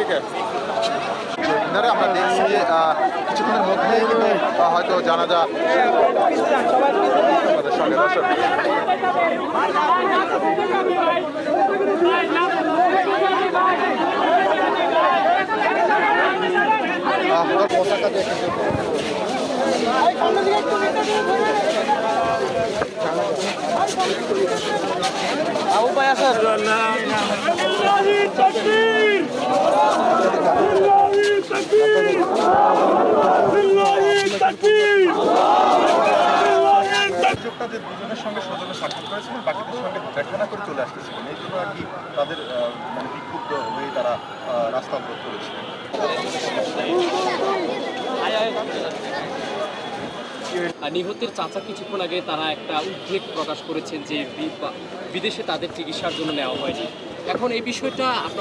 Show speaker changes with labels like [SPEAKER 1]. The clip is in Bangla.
[SPEAKER 1] থেকে ধরে আমরা দেখছি যে কিছুক্ষণের মধ্যেই কিন্তু হয়তো জানাজা আমাদের সঙ্গে দর্শক পতাকা কিন্তু সুযোগটা যে দুজনের সঙ্গে সজনে সাক্ষাৎ করেছিলেন বাকিদের সঙ্গে দেখা না করে চলে আসতেছিলেন। এই জন্য আর কি তাদের মানে বিক্ষুব্ধ হয়ে তারা রাস্তা অবরোধ করেছিলেন।
[SPEAKER 2] নিহতের চাচা কিছুক্ষণ আগে তারা একটা উদ্বেগ প্রকাশ করেছেন যে বিদেশে তাদের চিকিৎসার জন্য নেওয়া হয়নি। এখন এই বিষয়টা আপনার